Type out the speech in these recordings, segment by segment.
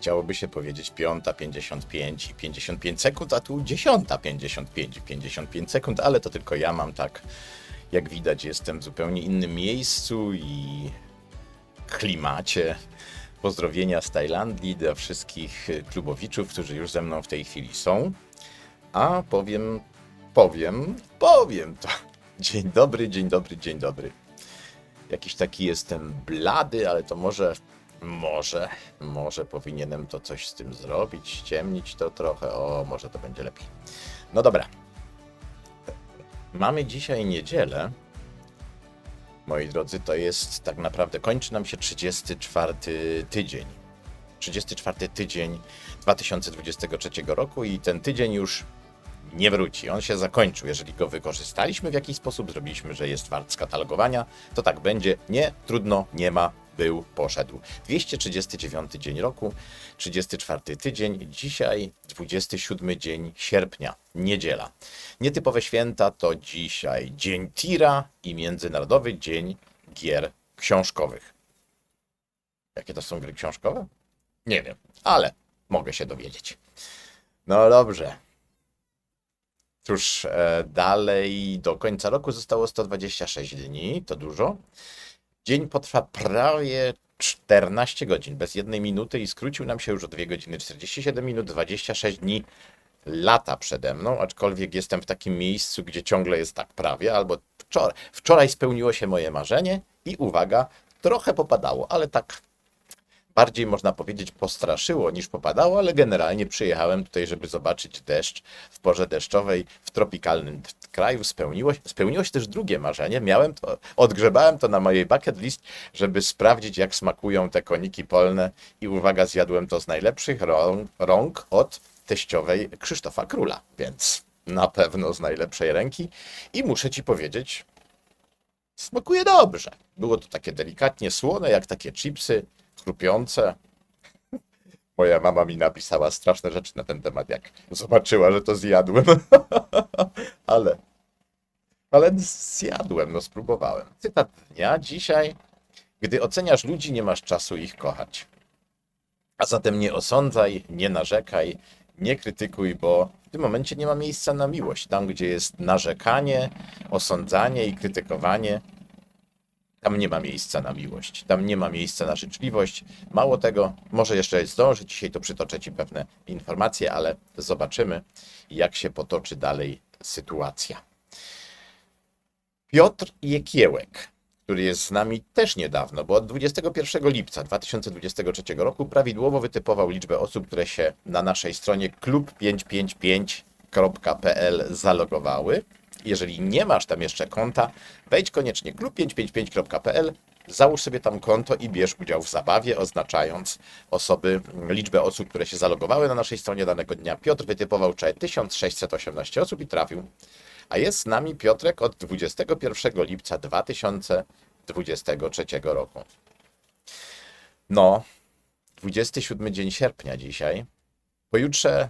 chciałoby się powiedzieć 5.55 i 55 sekund, a tu 10.55 i 55 sekund, ale to tylko ja mam tak. Jak widać, jestem w zupełnie innym miejscu i klimacie. Pozdrowienia z Tajlandii dla wszystkich klubowiczów, którzy już ze mną w tej chwili są. A powiem, powiem, powiem to. Dzień dobry, dzień dobry, dzień dobry. Jakiś taki jestem blady, ale to może, może, może powinienem to coś z tym zrobić, ściemnić to trochę. O, może to będzie lepiej. No dobra. Mamy dzisiaj niedzielę. Moi drodzy, to jest tak naprawdę, kończy nam się 34 tydzień. 34 tydzień 2023 roku i ten tydzień już nie wróci. On się zakończył. Jeżeli go wykorzystaliśmy w jakiś sposób, zrobiliśmy, że jest wart skatalogowania, to tak będzie. Nie, trudno, nie ma, był, poszedł. 239 dzień roku, 34 tydzień, dzisiaj 27 dzień sierpnia, niedziela. Nietypowe święta to dzisiaj Dzień Tira i Międzynarodowy Dzień Gier Książkowych. Jakie to są gry książkowe? Nie wiem, ale mogę się dowiedzieć. No dobrze. Cóż, e, dalej do końca roku zostało 126 dni, to dużo. Dzień potrwa prawie 14 godzin, bez jednej minuty i skrócił nam się już o 2 godziny 47 minut, 26 dni lata przede mną, aczkolwiek jestem w takim miejscu, gdzie ciągle jest tak prawie, albo wczoraj, wczoraj spełniło się moje marzenie i uwaga, trochę popadało, ale tak bardziej można powiedzieć postraszyło niż popadało, ale generalnie przyjechałem tutaj, żeby zobaczyć deszcz w porze deszczowej w tropikalnym kraju. Spełniło, spełniło się też drugie marzenie. Miałem to, odgrzebałem to na mojej bucket list, żeby sprawdzić jak smakują te koniki polne i uwaga, zjadłem to z najlepszych rąk, rąk od teściowej Krzysztofa Króla, więc na pewno z najlepszej ręki i muszę ci powiedzieć, smakuje dobrze. Było to takie delikatnie słone, jak takie chipsy, chrupiące. Moja mama mi napisała straszne rzeczy na ten temat, jak zobaczyła, że to zjadłem. ale, ale zjadłem, no spróbowałem. Cytat dnia dzisiaj. Gdy oceniasz ludzi, nie masz czasu ich kochać. A zatem nie osądzaj, nie narzekaj, nie krytykuj, bo w tym momencie nie ma miejsca na miłość. Tam, gdzie jest narzekanie, osądzanie i krytykowanie, tam nie ma miejsca na miłość, tam nie ma miejsca na życzliwość. Mało tego, może jeszcze zdążę, dzisiaj to przytoczę Ci pewne informacje, ale zobaczymy, jak się potoczy dalej sytuacja. Piotr Jekiełek, który jest z nami też niedawno, bo od 21 lipca 2023 roku prawidłowo wytypował liczbę osób, które się na naszej stronie klub555.pl zalogowały. Jeżeli nie masz tam jeszcze konta, wejdź koniecznie klub555.pl, załóż sobie tam konto i bierz udział w zabawie, oznaczając osoby, liczbę osób, które się zalogowały na naszej stronie danego dnia. Piotr wytypował wczoraj 1618 osób i trafił. A jest z nami Piotrek od 21 lipca 2023 roku. No, 27 dzień sierpnia dzisiaj. Pojutrze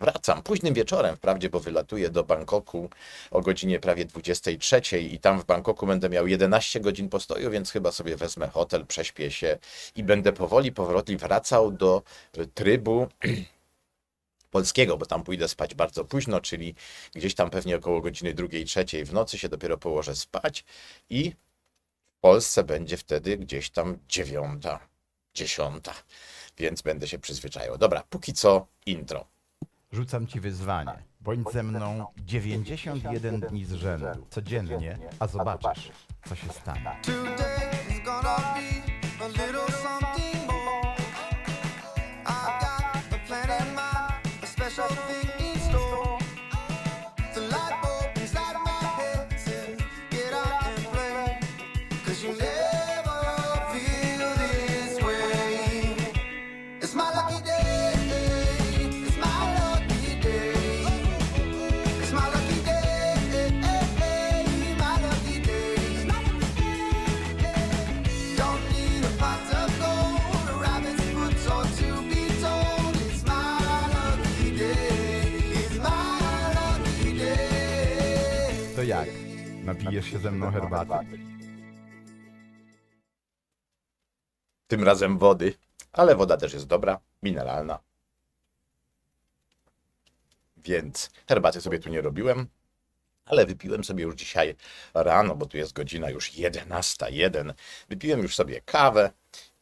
wracam późnym wieczorem, wprawdzie, bo wylatuję do Bangkoku o godzinie prawie 23 i tam w Bangkoku będę miał 11 godzin postoju, więc chyba sobie wezmę hotel, prześpię się i będę powoli, powoli wracał do y, trybu polskiego, bo tam pójdę spać bardzo późno, czyli gdzieś tam pewnie około godziny drugiej, trzeciej w nocy się dopiero położę spać i w Polsce będzie wtedy gdzieś tam dziewiąta, dziesiąta, więc będę się przyzwyczajał. Dobra, póki co intro. Rzucam ci wyzwanie. Bądź ze mną 91 dni z rzędu, codziennie, a zobaczysz, co się stanie. Gonna be Napijesz się ze mną herbaty? Tym razem wody. ale woda też jest dobra, mineralna. Więc herbaty sobie tu nie robiłem, ale wypiłem sobie już dzisiaj rano, bo tu jest godzina już 11.01. Wypiłem już sobie kawę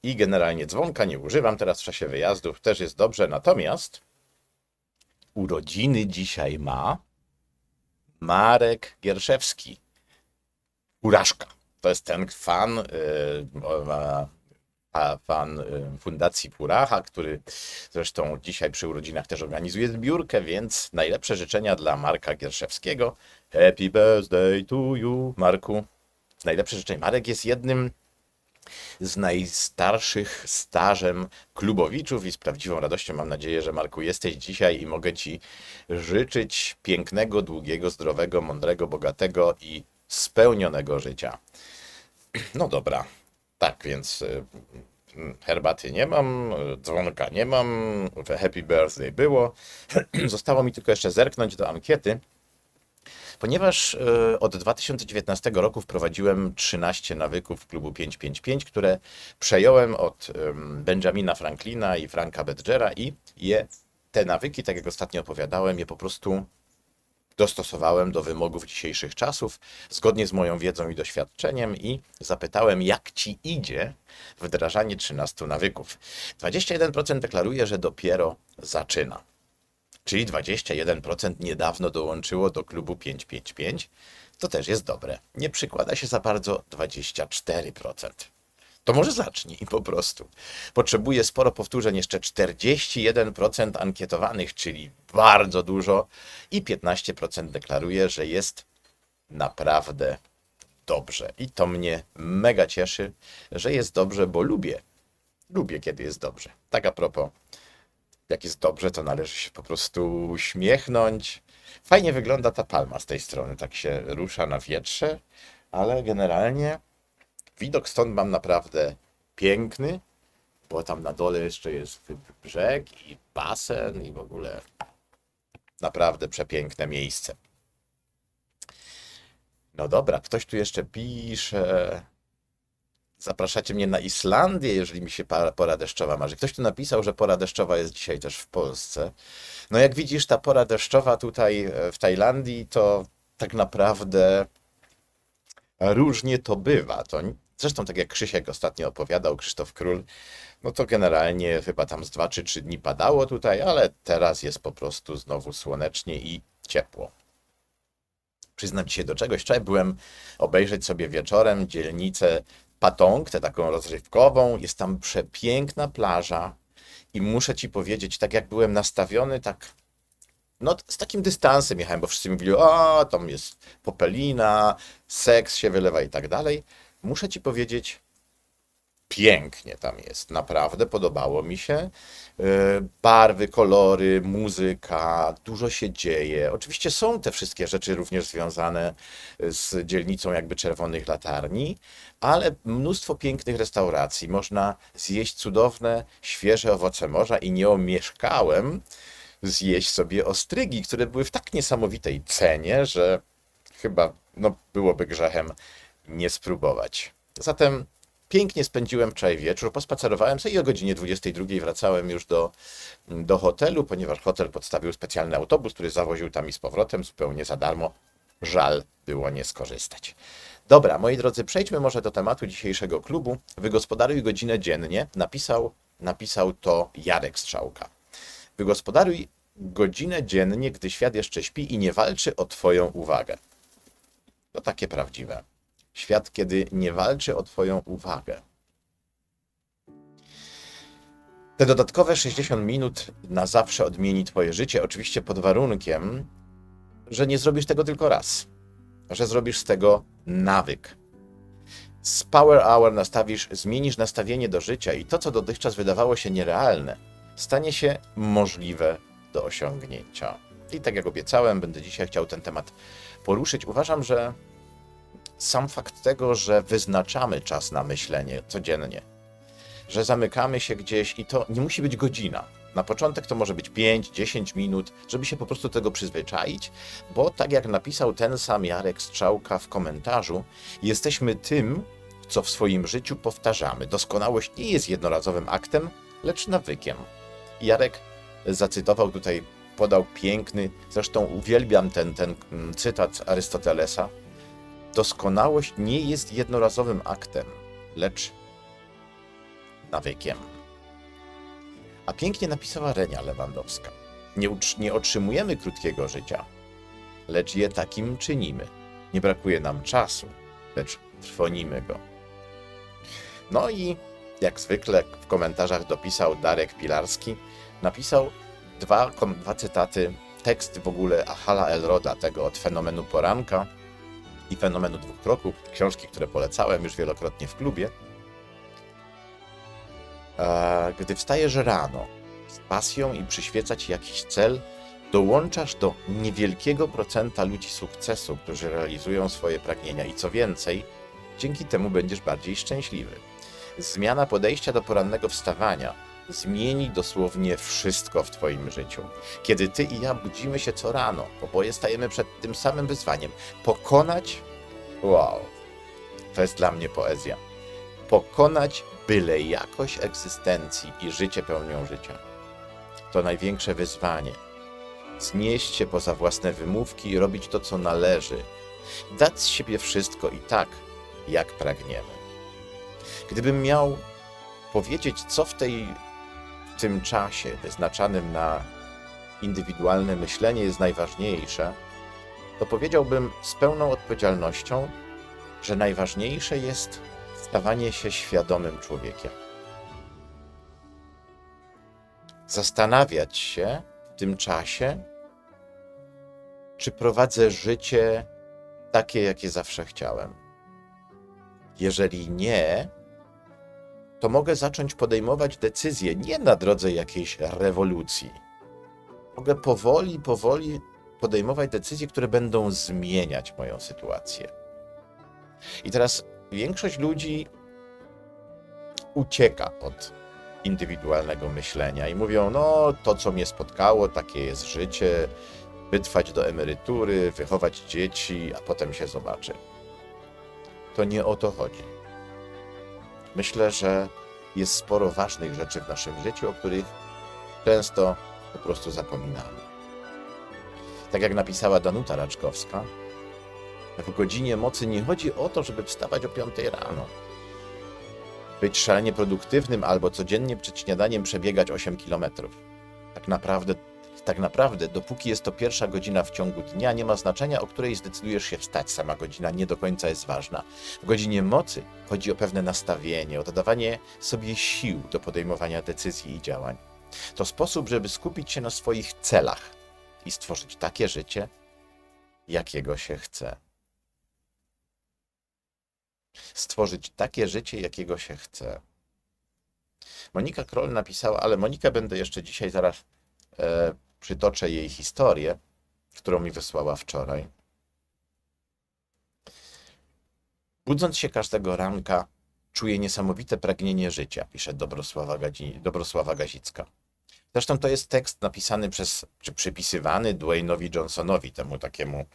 i generalnie dzwonka nie używam teraz w czasie wyjazdów, też jest dobrze. Natomiast urodziny dzisiaj ma Marek Gierszewski. Uraszka. To jest ten fan, a fan y, Fundacji Puracha, który zresztą dzisiaj przy urodzinach też organizuje zbiórkę, więc najlepsze życzenia dla Marka Gierszewskiego. Happy birthday to you, Marku. Najlepsze życzenia. Marek jest jednym z najstarszych stażem klubowiczów i z prawdziwą radością mam nadzieję, że Marku jesteś dzisiaj i mogę Ci życzyć pięknego, długiego, zdrowego, mądrego, bogatego i spełnionego życia. No dobra, tak więc y, mm, herbaty nie mam, dzwonka nie mam, happy birthday było. Zostało mi tylko jeszcze zerknąć do ankiety, ponieważ y, od 2019 roku wprowadziłem 13 nawyków klubu 555, które przejąłem od Benjamina Franklina i Franka Bedgera i je, te nawyki, tak jak ostatnio opowiadałem, je po prostu dostosowałem do wymogów dzisiejszych czasów, zgodnie z moją wiedzą i doświadczeniem i zapytałem, jak ci idzie wdrażanie 13 nawyków. 21% deklaruje, że dopiero zaczyna. Czyli 21% niedawno dołączyło do klubu 555. To też jest dobre. Nie przykłada się za bardzo 24%. To może zacznij po prostu. Potrzebuje sporo powtórzeń, jeszcze 41% ankietowanych, czyli bardzo dużo, i 15% deklaruje, że jest naprawdę dobrze. I to mnie mega cieszy, że jest dobrze, bo lubię. Lubię, kiedy jest dobrze. Tak a propos, jak jest dobrze, to należy się po prostu uśmiechnąć. Fajnie wygląda ta palma z tej strony, tak się rusza na wietrze, ale generalnie widok stąd mam naprawdę piękny, bo tam na dole jeszcze jest brzeg i basen i w ogóle naprawdę przepiękne miejsce. No dobra, ktoś tu jeszcze pisze. Zapraszacie mnie na Islandię, jeżeli mi się pora deszczowa marzy. Ktoś tu napisał, że pora deszczowa jest dzisiaj też w Polsce. No jak widzisz, ta pora deszczowa tutaj e, w Tajlandii, to tak naprawdę różnie to bywa. To, zresztą tak jak Krzysiek ostatnio opowiadał, Krzysztof Król, no to generalnie chyba tam z 2 czy 3 dni padało tutaj, ale teraz jest po prostu znowu słonecznie i ciepło. Przyznam się do czegoś. Wczoraj byłem obejrzeć sobie wieczorem dzielnicę Patong, tę taką rozrywkową. Jest tam przepiękna plaża i muszę ci powiedzieć, tak jak byłem nastawiony, tak no z takim dystansem jechałem, bo wszyscy mówili, o, tam jest popelina, seks się wylewa i tak dalej. Muszę ci powiedzieć, pięknie tam jest, naprawdę podobało mi się. Yy, Barwy, kolory, muzyka, dużo się dzieje. Oczywiście są te wszystkie rzeczy również związane z dzielnicą jakby Czerwonych Latarni, ale mnóstwo pięknych restauracji. Można zjeść cudowne, świeże owoce morza i nie omieszkałem zjeść sobie ostrygi, które były w tak niesamowitej cenie, że chyba no, byłoby grzechem nie spróbować. Zatem pięknie spędziłem wczoraj wieczór, pospacerowałem sobie i o godzinie 22 wracałem już do, do hotelu, ponieważ hotel podstawił specjalny autobus, który zawoził tam i z powrotem zupełnie za darmo. Żal było nie skorzystać. Dobra, moi drodzy, przejdźmy może do tematu dzisiejszego klubu. Wygospodaruj godzinę dziennie. Napisał, napisał to Jarek Strzałka. Wygospodaruj godzinę dziennie, gdy świat jeszcze śpi i nie walczy o Twoją uwagę. To takie prawdziwe. Świat, kiedy nie walczy o Twoją uwagę. Te dodatkowe 60 minut na zawsze odmieni Twoje życie, oczywiście pod warunkiem, że nie zrobisz tego tylko raz, że zrobisz z tego nawyk. Z Power Hour nastawisz, zmienisz nastawienie do życia i to, co dotychczas wydawało się nierealne, stanie się możliwe do osiągnięcia. I tak jak obiecałem, będę dzisiaj chciał ten temat poruszyć. Uważam, że sam fakt tego, że wyznaczamy czas na myślenie codziennie, że zamykamy się gdzieś i to nie musi być godzina. Na początek to może być 5-10 minut, żeby się po prostu tego przyzwyczaić, bo tak jak napisał ten sam Jarek Strzałka w komentarzu, jesteśmy tym, co w swoim życiu powtarzamy. Doskonałość nie jest jednorazowym aktem, lecz nawykiem. Jarek zacytował tutaj, podał piękny, zresztą uwielbiam ten, ten mm, cytat Arystotelesa. Doskonałość nie jest jednorazowym aktem, lecz nawykiem. A pięknie napisała Renia Lewandowska. Nie, nie otrzymujemy krótkiego życia, lecz je takim czynimy. Nie brakuje nam czasu, lecz trwonimy go. No i jak zwykle w komentarzach dopisał Darek Pilarski, napisał dwa, dwa cytaty, tekst w ogóle Ahala Elroda, tego od fenomenu poranka i fenomenu dwóch kroków, książki, które polecałem już wielokrotnie w klubie. E, Gdy wstajesz rano z pasją i przyświeca ci jakiś cel, dołączasz do niewielkiego procenta ludzi sukcesu, którzy realizują swoje pragnienia i co więcej, dzięki temu będziesz bardziej szczęśliwy. Zmiana podejścia do porannego wstawania zmieni dosłownie wszystko w Twoim życiu. Kiedy Ty i ja budzimy się co rano, oboje stajemy przed tym samym wyzwaniem pokonać. Wow, to jest dla mnie poezja. Pokonać byle jakość egzystencji i życie pełnią życia. To największe wyzwanie. Znieść się poza własne wymówki i robić to, co należy. Dać z siebie wszystko i tak, jak pragniemy. Gdybym miał powiedzieć, co w, tej, w tym czasie wyznaczanym na indywidualne myślenie jest najważniejsze, to powiedziałbym z pełną odpowiedzialnością, że najważniejsze jest stawanie się świadomym człowiekiem. Zastanawiać się w tym czasie, czy prowadzę życie takie, jakie zawsze chciałem. Jeżeli nie, to mogę zacząć podejmować decyzje nie na drodze jakiejś rewolucji. Mogę powoli, powoli podejmować decyzje, które będą zmieniać moją sytuację. I teraz większość ludzi ucieka od indywidualnego myślenia i mówią: No, to co mnie spotkało, takie jest życie, wytrwać do emerytury, wychować dzieci, a potem się zobaczy. To nie o to chodzi. Myślę, że jest sporo ważnych rzeczy w naszym życiu, o których często po prostu zapominamy. Tak jak napisała Danuta Raczkowska, w godzinie mocy nie chodzi o to, żeby wstawać o 5 rano. Być szalenie produktywnym albo codziennie przed śniadaniem przebiegać 8 kilometrów. Tak naprawdę, tak naprawdę, dopóki jest to pierwsza godzina w ciągu dnia, nie ma znaczenia, o której zdecydujesz się wstać. Sama godzina nie do końca jest ważna. W godzinie mocy chodzi o pewne nastawienie, o dodawanie sobie sił do podejmowania decyzji i działań. To sposób, żeby skupić się na swoich celach i stworzyć takie życie, jakiego się chce. Stworzyć takie życie, jakiego się chce. Monika Kroll napisała, ale Monikę będę jeszcze dzisiaj zaraz e, przytoczę jej historię, którą mi wysłała wczoraj. Budząc się każdego ranka, czuję niesamowite pragnienie życia, pisze Dobrosława, Gadzi, Dobrosława Gazicka. Zresztą to jest tekst napisany przez, czy przypisywany Dwayne'owi Johnsonowi, temu takiemu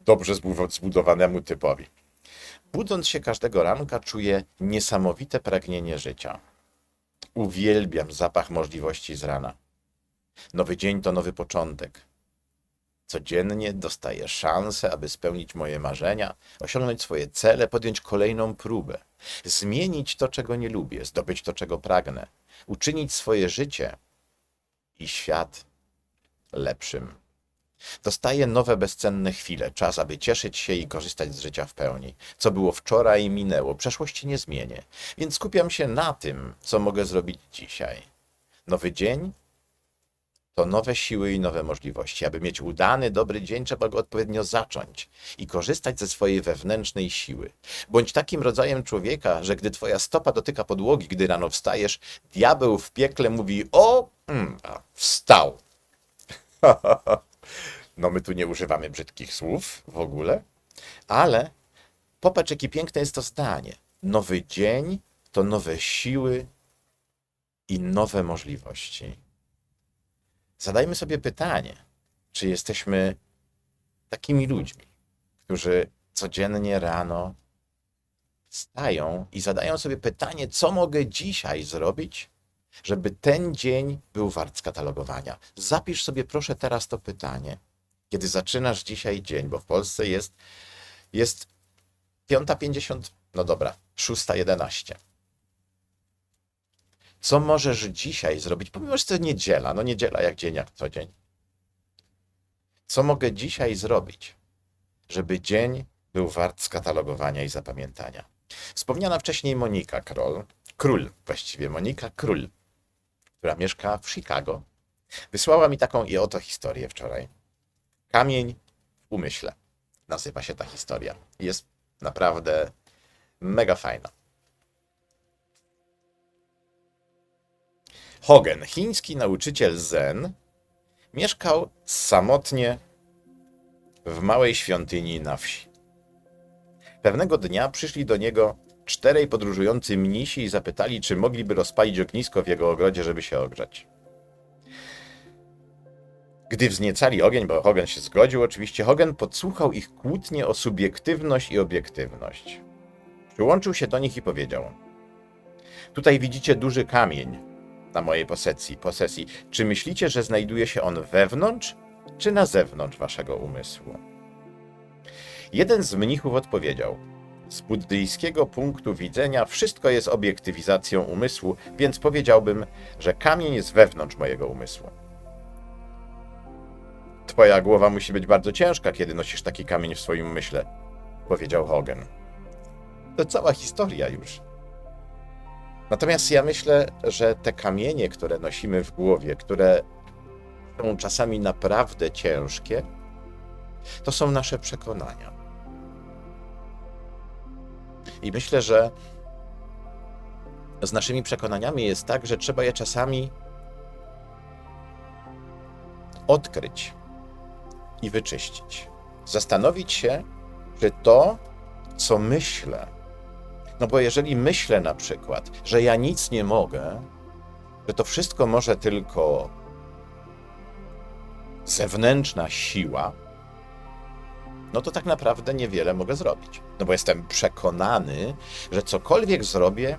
dobrze zbu- zbudowanemu typowi. Budząc się każdego ranka, czuję niesamowite pragnienie życia. Uwielbiam zapach możliwości z rana. Nowy dzień to nowy początek. Codziennie dostaję szansę, aby spełnić moje marzenia, osiągnąć swoje cele, podjąć kolejną próbę, zmienić to, czego nie lubię, zdobyć to, czego pragnę, uczynić swoje życie i świat lepszym. Dostaję nowe bezcenne chwile, czas, aby cieszyć się i korzystać z życia w pełni. Co było wczoraj, minęło, przeszłości nie zmienię, więc skupiam się na tym, co mogę zrobić dzisiaj. Nowy dzień to nowe siły i nowe możliwości. Aby mieć udany, dobry dzień, trzeba go odpowiednio zacząć i korzystać ze swojej wewnętrznej siły. Bądź takim rodzajem człowieka, że gdy twoja stopa dotyka podłogi, gdy rano wstajesz, diabeł w piekle mówi: O, mm, wstał. no, my tu nie używamy brzydkich słów w ogóle, ale popatrz, jakie piękne jest to zdanie. Nowy dzień to nowe siły i nowe możliwości. Zadajmy sobie pytanie, czy jesteśmy takimi ludźmi, którzy codziennie rano wstają i zadają sobie pytanie, co mogę dzisiaj zrobić, żeby ten dzień był wart skatalogowania. Zapisz sobie proszę teraz to pytanie, kiedy zaczynasz dzisiaj dzień, bo w Polsce jest, jest 5.50, no dobra, 6.11. Co możesz dzisiaj zrobić, pomimo, że to niedziela, no niedziela jak dzień, jak co dzień. Co mogę dzisiaj zrobić, żeby dzień był wart skatalogowania i zapamiętania? Wspomniana wcześniej Monika Król, Król właściwie, Monika Król, która mieszka w Chicago, wysłała mi taką i oto historię wczoraj. Kamień w umyśle. Nazywa się ta historia. Jest naprawdę mega fajna. Hogen, chiński nauczyciel zen, mieszkał samotnie w małej świątyni na wsi. Pewnego dnia przyszli do niego czterej podróżujący mnisi i zapytali, czy mogliby rozpalić ognisko w jego ogrodzie, żeby się ogrzać. Gdy wzniecali ogień, bo Hogan się zgodził, oczywiście Hogan podsłuchał ich kłótnie o subiektywność i obiektywność. Przyłączył się do nich i powiedział: Tutaj widzicie duży kamień na mojej posesji. posesji. Czy myślicie, że znajduje się on wewnątrz, czy na zewnątrz waszego umysłu? Jeden z mnichów odpowiedział: Z buddyjskiego punktu widzenia wszystko jest obiektywizacją umysłu, więc powiedziałbym, że kamień jest wewnątrz mojego umysłu. Twoja głowa musi być bardzo ciężka, kiedy nosisz taki kamień w swoim umyśle, powiedział Hogan. To cała historia już. Natomiast ja myślę, że te kamienie, które nosimy w głowie, które są czasami naprawdę ciężkie, to są nasze przekonania. I myślę, że z naszymi przekonaniami jest tak, że trzeba je czasami odkryć i wyczyścić. Zastanowić się, czy to, co myślę, no bo jeżeli myślę na przykład, że ja nic nie mogę, że to wszystko może tylko zewnętrzna siła, no to tak naprawdę niewiele mogę zrobić. No bo jestem przekonany, że cokolwiek zrobię,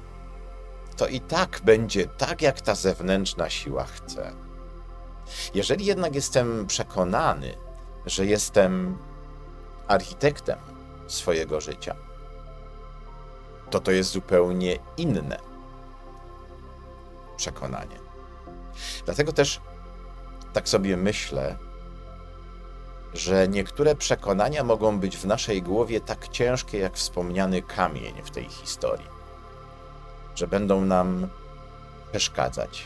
to i tak będzie tak, jak ta zewnętrzna siła chce. Jeżeli jednak jestem przekonany, że jestem architektem swojego życia, to to jest zupełnie inne przekonanie. Dlatego też tak sobie myślę, że niektóre przekonania mogą być w naszej głowie tak ciężkie, jak wspomniany kamień w tej historii, że będą nam przeszkadzać.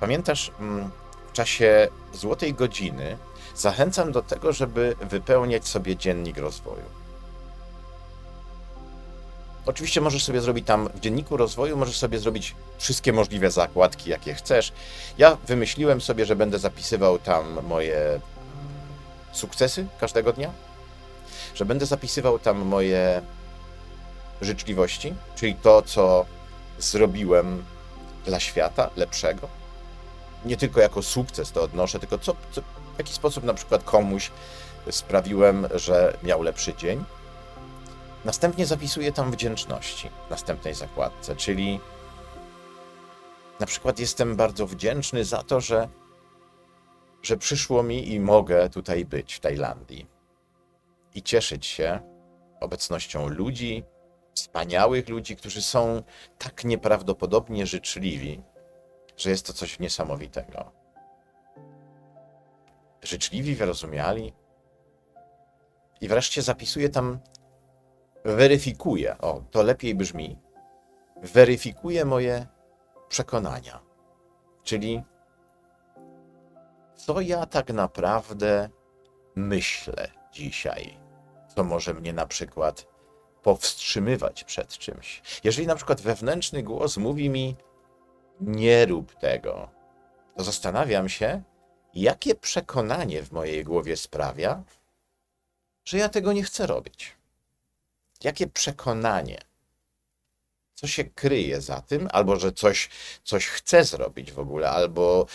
Pamiętasz, mm, w czasie złotej godziny zachęcam do tego, żeby wypełniać sobie dziennik rozwoju. Oczywiście możesz sobie zrobić tam w dzienniku rozwoju, możesz sobie zrobić wszystkie możliwe zakładki, jakie chcesz. Ja wymyśliłem sobie, że będę zapisywał tam moje sukcesy każdego dnia, że będę zapisywał tam moje życzliwości, czyli to, co zrobiłem dla świata lepszego. Nie tylko jako sukces to odnoszę, tylko co, co, w jaki sposób na przykład komuś sprawiłem, że miał lepszy dzień. Następnie zapisuję tam wdzięczności w następnej zakładce, czyli na przykład jestem bardzo wdzięczny za to, że, że przyszło mi i mogę tutaj być w Tajlandii i cieszyć się obecnością ludzi, wspaniałych ludzi, którzy są tak nieprawdopodobnie życzliwi, że jest to coś niesamowitego. Życzliwi, wyrozumiali. I wreszcie zapisuję tam weryfikuje, o, to lepiej brzmi, weryfikuje moje przekonania. Czyli co ja tak naprawdę myślę dzisiaj, co może mnie na przykład powstrzymywać przed czymś. Jeżeli na przykład wewnętrzny głos mówi mi, nie rób tego, to zastanawiam się, jakie przekonanie w mojej głowie sprawia, że ja tego nie chcę robić. Jakie przekonanie, co się kryje za tym, albo że coś, coś chcę zrobić w ogóle, albo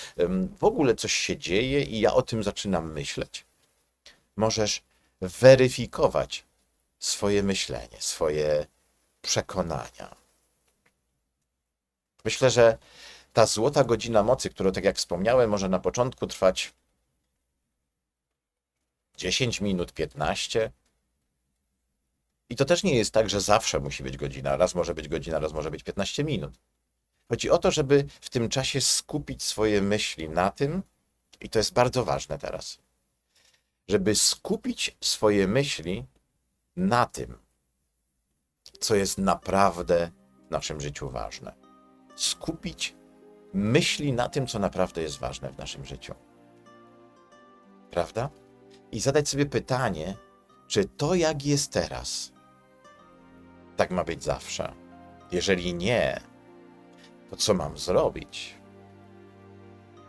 w ogóle coś się dzieje i ja o tym zaczynam myśleć. Możesz weryfikować swoje myślenie, swoje przekonania. Myślę, że ta złota godzina mocy, którą, tak jak wspomniałem, może na początku trwać 10 minut, 15. I to też nie jest tak, że zawsze musi być godzina. Raz może być godzina, raz może być 15 minut. Chodzi o to, żeby w tym czasie skupić swoje myśli na tym, i to jest bardzo ważne teraz, żeby skupić swoje myśli na tym, co jest naprawdę w naszym życiu ważne. Skupić myśli na tym, co naprawdę jest ważne w naszym życiu. Prawda? I zadać sobie pytanie, czy to, jak jest teraz, tak ma być zawsze? Jeżeli nie, to co mam zrobić?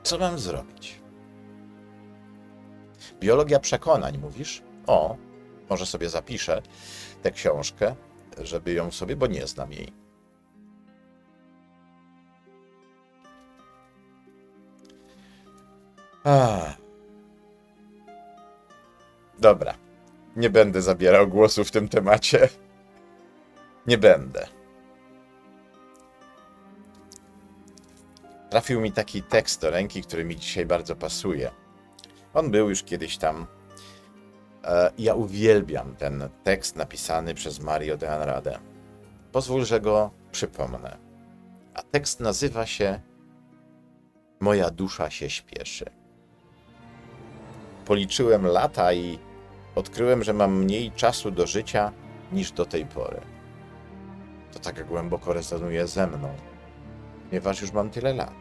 Co mam zrobić? Biologia przekonań, mówisz? O, może sobie zapiszę tę książkę, żeby ją sobie, bo nie znam jej. Dobra. Nie będę zabierał głosu w tym temacie. Nie będę. Trafił mi taki tekst do ręki, który mi dzisiaj bardzo pasuje. On był już kiedyś tam. E, Ja uwielbiam ten tekst napisany przez Mario de Andrade. Pozwól, że go przypomnę. A tekst nazywa się Moja dusza się śpieszy. Policzyłem lata i odkryłem, że mam mniej czasu do życia niż do tej pory. To tak głęboko rezonuje ze mną, ponieważ już mam tyle lat.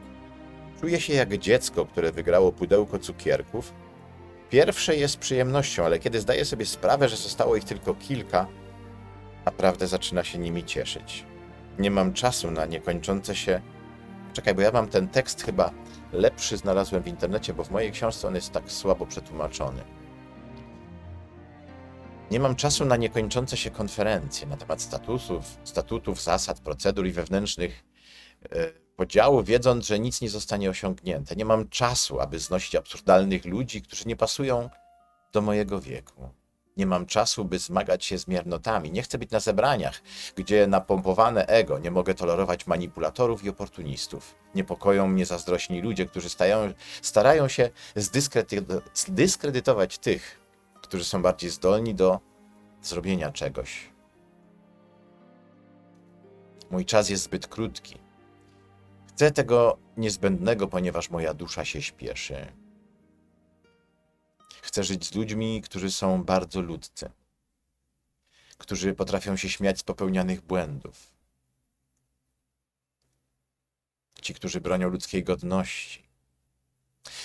Czuję się jak dziecko, które wygrało pudełko cukierków. Pierwsze jest przyjemnością, ale kiedy zdaję sobie sprawę, że zostało ich tylko kilka, naprawdę zaczyna się nimi cieszyć. Nie mam czasu na niekończące się. Czekaj, bo ja mam ten tekst chyba lepszy znalazłem w internecie, bo w mojej książce on jest tak słabo przetłumaczony. Nie mam czasu na niekończące się konferencje na temat statusów, statutów, zasad, procedur i wewnętrznych e, podziałów, wiedząc, że nic nie zostanie osiągnięte. Nie mam czasu, aby znosić absurdalnych ludzi, którzy nie pasują do mojego wieku. Nie mam czasu, by zmagać się z miernotami. Nie chcę być na zebraniach, gdzie napompowane ego. Nie mogę tolerować manipulatorów i oportunistów. Niepokoją mnie zazdrośni ludzie, którzy stają, starają się zdyskredyto- zdyskredytować tych, którzy są bardziej zdolni do zrobienia czegoś. Mój czas jest zbyt krótki. Chcę tego niezbędnego, ponieważ moja dusza się śpieszy. Chcę żyć z ludźmi, którzy są bardzo ludzcy, którzy potrafią się śmiać z popełnianych błędów. Ci, którzy bronią ludzkiej godności.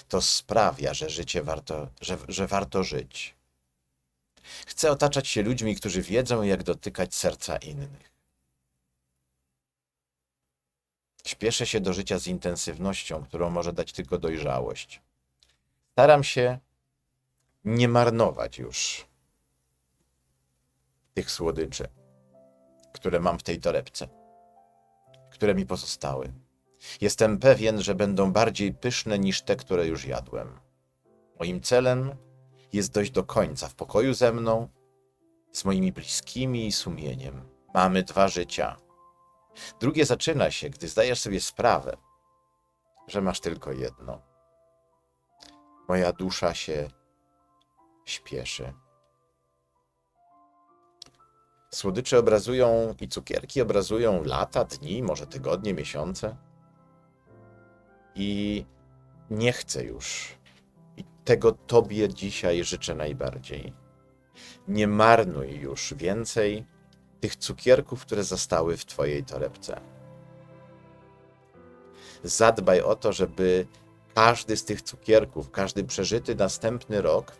To sprawia, że życie warto, że, że warto żyć. Chcę otaczać się ludźmi, którzy wiedzą, jak dotykać serca innych. Śpieszę się do życia z intensywnością, którą może dać tylko dojrzałość. Staram się nie marnować już tych słodyczy, które mam w tej torebce, które mi pozostały. Jestem pewien, że będą bardziej pyszne niż te, które już jadłem. Moim celem jest dojść do końca w pokoju ze mną, z moimi bliskimi i sumieniem. Mamy dwa życia. Drugie zaczyna się, gdy zdajesz sobie sprawę, że masz tylko jedno. Moja dusza się śpieszy. Słodycze obrazują i cukierki obrazują lata, dni, może tygodnie, miesiące. I nie chcę już. Tego Tobie dzisiaj życzę najbardziej. Nie marnuj już więcej tych cukierków, które zostały w Twojej torebce. Zadbaj o to, żeby każdy z tych cukierków, każdy przeżyty następny rok